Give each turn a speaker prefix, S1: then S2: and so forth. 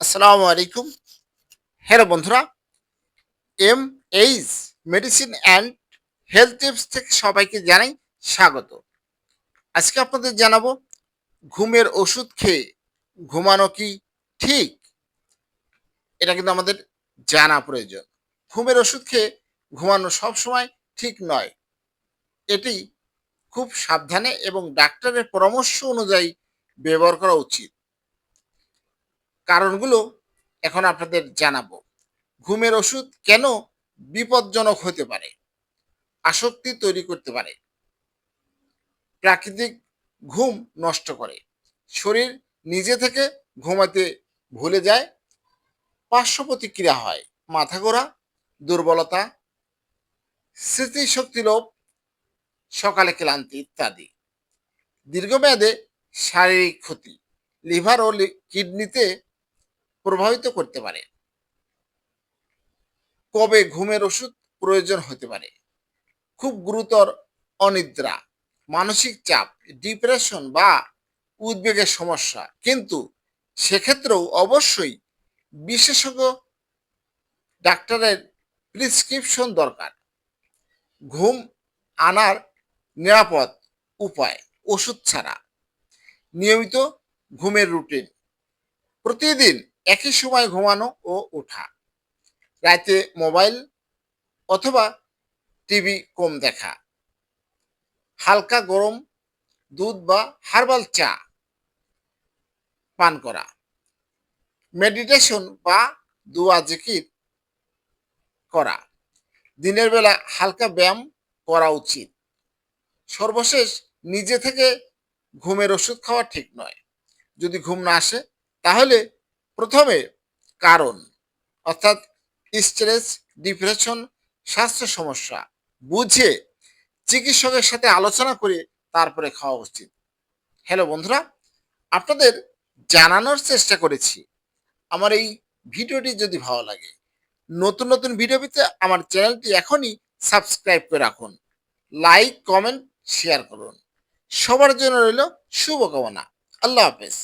S1: আসসালামু আলাইকুম। হ্যালো বন্ধুরা, M H medicine and health tips থেকে সবাইকে জানাই স্বাগত। আজকে আপনাদের জানাব, ঘুমের ওষুধ খেয়ে ঘুমানো কি ঠিক? এটা কিন্তু আমাদের জানা প্রয়োজন। ঘুমের ওষুধ খেয়ে ঘুমানো সবসময় ঠিক নয়। এটি খুব সাবধানে এবং ডাক্তারের পরামর্শ অনুযায়ী ব্যবহার করা উচিত। কারণগুলো এখন আপনাদের জানাব। ঘুমের ওষুধ কেন বিপজ্জনক হতে পারে? আসক্তি তৈরি করতে পারে। প্রাকৃতিক ঘুম নষ্ট করে। শরীর নিজে থেকে ঘুমাতে ভুলে যায়। পার্শ্ব প্রতিক্রিয়া হয়। মাথা ঘোরা, দুর্বলতা, স্মৃতিশক্তি লোপ, সকালে ক্লান্তি ইত্যাদি। দীর্ঘমেয়াদে শারীরিক ক্ষতি। লিভার ও কিডনিতে প্রভাবিত করতে পারে। কবে ঘুমের ওষুধ প্রয়োজন হতে পারে? খুব গুরুতর অনিদ্রা, মানসিক চাপ, ডিপ্রেশন বা উদ্বেগের সমস্যা। কিন্তু সেক্ষেত্রেও অবশ্যই বিশেষজ্ঞ ডাক্তারের প্রেসক্রিপশন দরকার। ঘুম আনার নিরাপদ উপায় ওষুধ ছাড়া। নিয়মিত ঘুমের রুটিন। প্রতিদিন একই সময় ঘুমানো ও ওঠা। রাতে মোবাইল অথবা টিভি কম দেখা। হালকা গরম দুধ বা হার্বাল চা পান করা। মেডিটেশন বা দুয়া জিকির করা। দিনের বেলা হালকা ব্যায়াম করা উচিত। সর্বশেষ নিজে থেকে ঘুমের ওষুধ খাওয়া ঠিক নয়। যদি ঘুম না আসে, তাহলে প্রথমে কারণ, অর্থাৎ স্ট্রেস, ডিপ্রেশন, স্বাস্থ্য সমস্যা বুঝে চিকিৎসকের সাথে আলোচনা করে তারপরে খাওয়া উচিত। হ্যালো বন্ধুরা, আপনাদের জানানোর চেষ্টা করেছি। আমার এই ভিডিওটি যদি ভালো লাগে, নতুন নতুন ভিডিও পেতে আমার চ্যানেলটি এখনই সাবস্ক্রাইব করে রাখুন। লাইক, কমেন্ট, শেয়ার করুন। সবার জন্য রইল শুভকামনা। আল্লাহ হাফেজ।